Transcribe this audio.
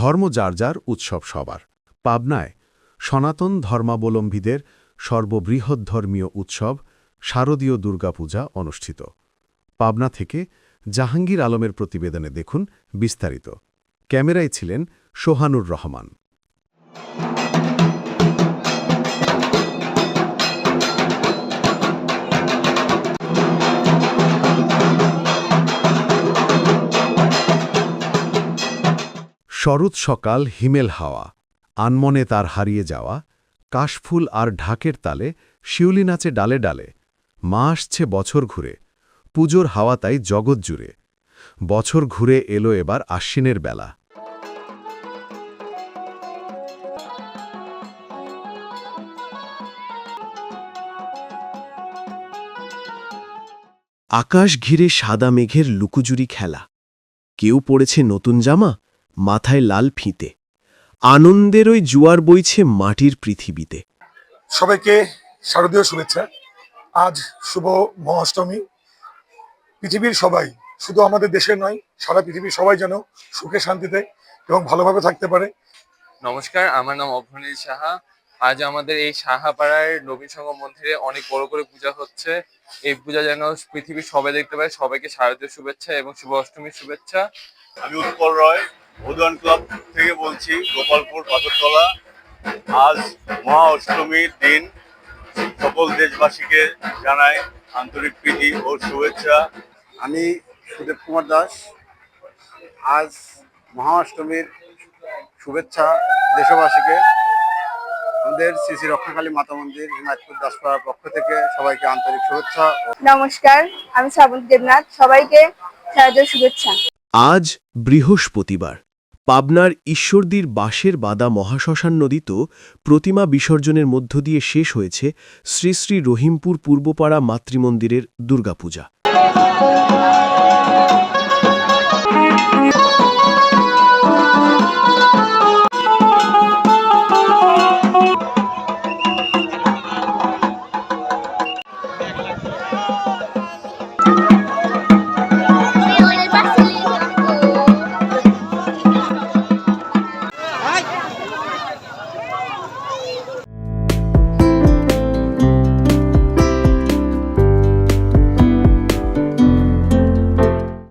ধর্ম যার যার উৎসব সবার। পাবনায় সনাতন ধর্মাবলম্বীদের সর্ববৃহৎ ধর্মীয় উৎসব শারদীয় দুর্গাপূজা অনুষ্ঠিত। পাবনা থেকে জাহাঙ্গীর আলমের প্রতিবেদনে দেখুন বিস্তারিত। ক্যামেরায় ছিলেন সোহানুর রহমান। শরৎ সকাল হিমেল হাওয়া, আনমনে তার হারিয়ে যাওয়া, কাশফুল আর ঢাকের তালে শিউলি নাচে ডালে ডালে, মা আসছে বছর ঘুরে, পুজোর হাওয়া তাই জগৎ জুড়ে, বছর ঘুরে এলো এবার আশ্বিনের বেলা। আকাশ ঘিরে সাদা মেঘের লুকুচুরি খেলা, কেউ পড়েছে নতুন জামা? মাথায় লাল ফিতে। আনন্দের ওই জুয়ার বইছে মাটির পৃথিবীতে। সবাইকে শারদীয় শুভেচ্ছা। আজ শুভ মহাষ্টমী। পৃথিবীর সবাই শুধু আমাদের দেশে নয় সারা পৃথিবীর সবাই যেন সুখে শান্তিতে এবং ভালোভাবে থাকতে পারে। নমস্কার আমার নাম অভ্রনীল সাহা। আজ আমাদের এই সাহাপাড়ার নবীন সংঘ মন্দিরে অনেক বড় করে পূজা হচ্ছে। এই পূজা যেন পৃথিবীর সবাই দেখতে পায়। সবাইকে শারদীয় শুভেচ্ছা এবং শুভ অষ্টমীর শুভেচ্ছা। আমি উৎপল রয় মধুয়ান ক্লাব থেকে বলছি গোপালপুর পাথরতলা আজ মহা অষ্টমীর দিন। সকল দেশবাসীকে জানাই আন্তরিক প্রীতি ও শুভেচ্ছা। আমি সুদেব কুমার দাস। আজ মহা অষ্টমীর শুভেচ্ছা দেশবাসীকে। আমাদের শ্রী শ্রী রক্ষাকালী মাতা মন্দির হিমায়তপুর দাসপাড়ার পক্ষ থেকে সবাইকে আন্তরিক শুভেচ্ছা নমস্কার আমি শ্রাবন্তী দেবনাথ। সবাইকে শারদীয় শুভেচ্ছা। আজ বৃহস্পতিবার। পাবনার ঈশ্বরদীর বাঁশের বাদা মহাশ্মশান নদী তো প্রতিমা বিসর্জনের মধ্য দিয়ে শেষ হয়েছে শ্রী শ্রী রহিমপুর পূর্বপাড়া মাতৃমন্দিরের দুর্গাপূজা।